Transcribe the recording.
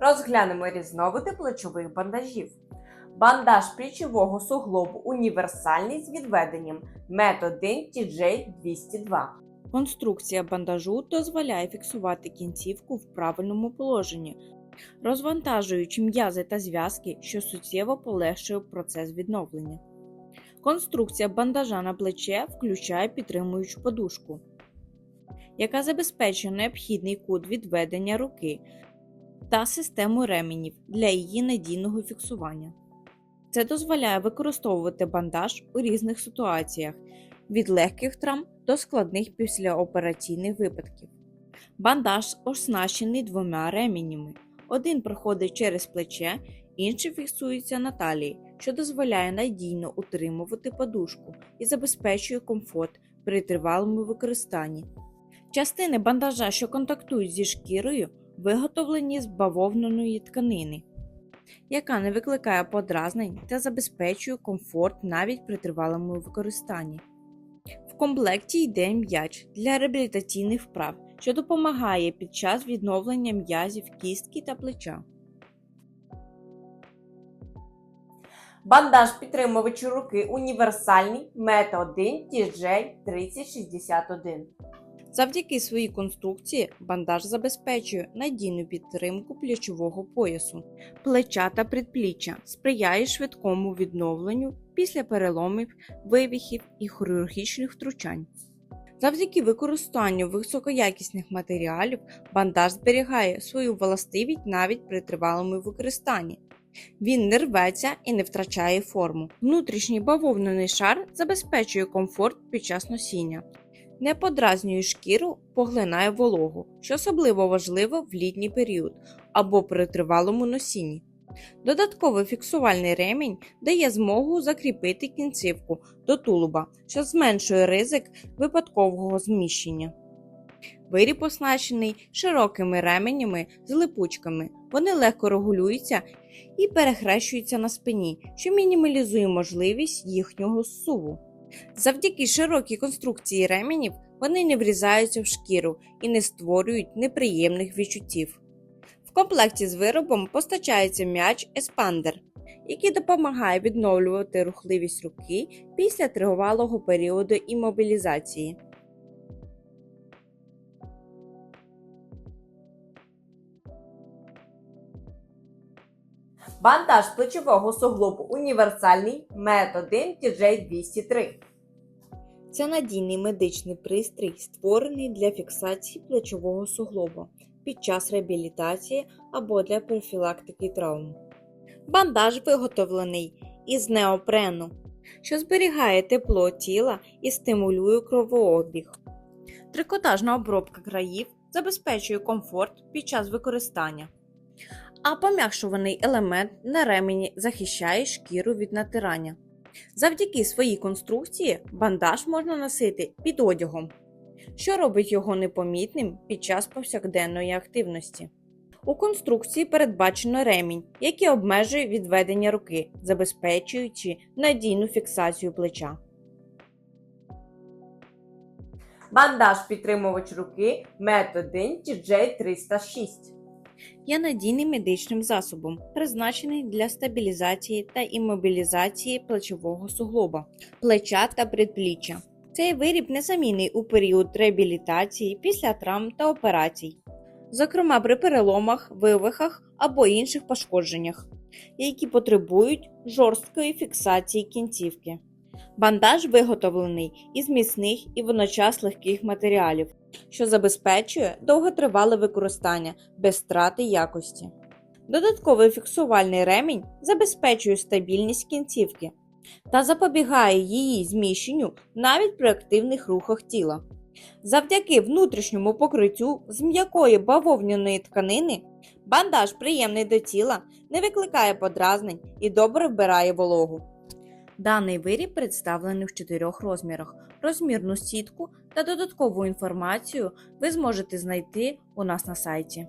Розглянемо різновиди плечових бандажів. Бандаж плечового суглобу універсальний з відведенням метод 1 TJ202. Конструкція бандажу дозволяє фіксувати кінцівку в правильному положенні, розвантажуючи м'язи та зв'язки, що суттєво полегшує процес відновлення. Конструкція бандажа на плече включає підтримуючу подушку, яка забезпечує необхідний кут відведення руки та систему ременів для її надійного фіксування. Це дозволяє використовувати бандаж у різних ситуаціях від легких травм до складних післяопераційних випадків. Бандаж оснащений двома ременями. Один проходить через плече, інший фіксується на талії, що дозволяє надійно утримувати подушку і забезпечує комфорт при тривалому використанні. Частини бандажа, що контактують зі шкірою, виготовлені з бавовняної тканини, яка не викликає подразнень та забезпечує комфорт навіть при тривалому використанні. В комплекті йде м'яч для реабілітаційних вправ, що допомагає під час відновлення м'язів кістки та плеча. Бандаж підтримувач руки універсальний метод 1 TJ3061. Завдяки своїй конструкції бандаж забезпечує надійну підтримку плечового поясу, плеча та предпліччя, сприяє швидкому відновленню після переломів, вивіхів і хірургічних втручань. Завдяки використанню високоякісних матеріалів бандаж зберігає свою властивість навіть при тривалому використанні. Він не рветься і не втрачає форму. Внутрішній бавовняний шар забезпечує комфорт під час носіння не подразнює шкіру, поглинає вологу, що особливо важливо в літній період або при тривалому носінні. Додатковий фіксувальний ремінь дає змогу закріпити кінцівку до тулуба, що зменшує ризик випадкового зміщення. Виріб оснащений широкими ременями з липучками. Вони легко регулюються і перехрещуються на спині, що мінімалізує можливість їхнього зсуву. Завдяки широкій конструкції ременів вони не врізаються в шкіру і не створюють неприємних відчуттів. В комплекті з виробом постачається м'яч еспандер, який допомагає відновлювати рухливість руки після тривалого періоду іммобілізації. Бандаж плечового суглобу універсальний метод 1 TJ203. Це надійний медичний пристрій, створений для фіксації плечового суглоба під час реабілітації або для профілактики травм. Бандаж виготовлений із неопрену, що зберігає тепло тіла і стимулює кровообіг. Трикотажна обробка країв забезпечує комфорт під час використання, а пом'якшуваний елемент на ремені захищає шкіру від натирання. Завдяки своїй конструкції бандаж можна носити під одягом, що робить його непомітним під час повсякденної активності. У конструкції передбачено ремінь, який обмежує відведення руки, забезпечуючи надійну фіксацію плеча. Бандаж підтримувач руки метод 1 TJ306. Є надійним медичним засобом, призначений для стабілізації та іммобілізації плечового суглоба, плеча та предпліччя. Цей виріб незамінний у період реабілітації після травм та операцій, зокрема при переломах, вивихах або інших пошкодженнях, які потребують жорсткої фіксації кінцівки. Бандаж виготовлений із міцних і водночас легких матеріалів, що забезпечує довготривале використання без втрати якості. Додатковий фіксувальний ремінь забезпечує стабільність кінцівки та запобігає її зміщенню навіть при активних рухах тіла. Завдяки внутрішньому покриттю з м'якої бавовняної тканини бандаж приємний до тіла, не викликає подразнень і добре вбирає вологу. Даний виріб представлений в чотирьох розмірах. Розмірну сітку та додаткову інформацію ви зможете знайти у нас на сайті.